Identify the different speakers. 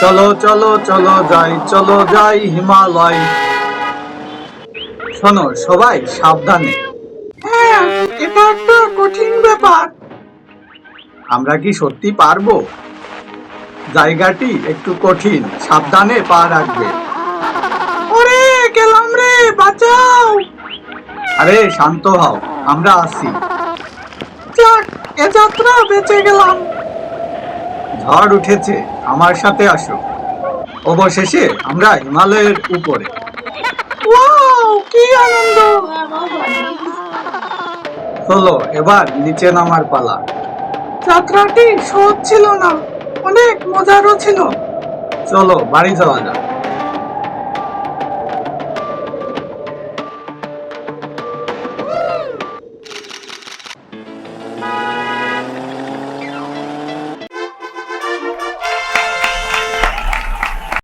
Speaker 1: চলো চলো চলো যাই চলো যাই হিমালয়। শোনো, সবাই সাবধানে।
Speaker 2: হ্যাঁ এটা একটা কঠিন ব্যাপার।
Speaker 1: আমরা কি সত্যি পারব? জায়গাটি একটু কঠিন, সাবধানে পা রাখবে।
Speaker 2: ওরে, গেলাম রে, বাঁচাও!
Speaker 1: আরে, শান্ত হও, আমরা আছি
Speaker 2: যাক, এ যাত্রা বেঁচে গেলাম।
Speaker 1: ঝড় উঠেছে আমার সাথে আসো। অবশেষে আমরা হিমালয়ের উপরে।
Speaker 2: কি আনন্দ!
Speaker 1: চলো এবার নিচে নামার পালা।
Speaker 2: যাত্রাটি সহজ ছিল না অনেক মজারও ছিল।
Speaker 1: চলো বাড়ি যাওয়া যাক।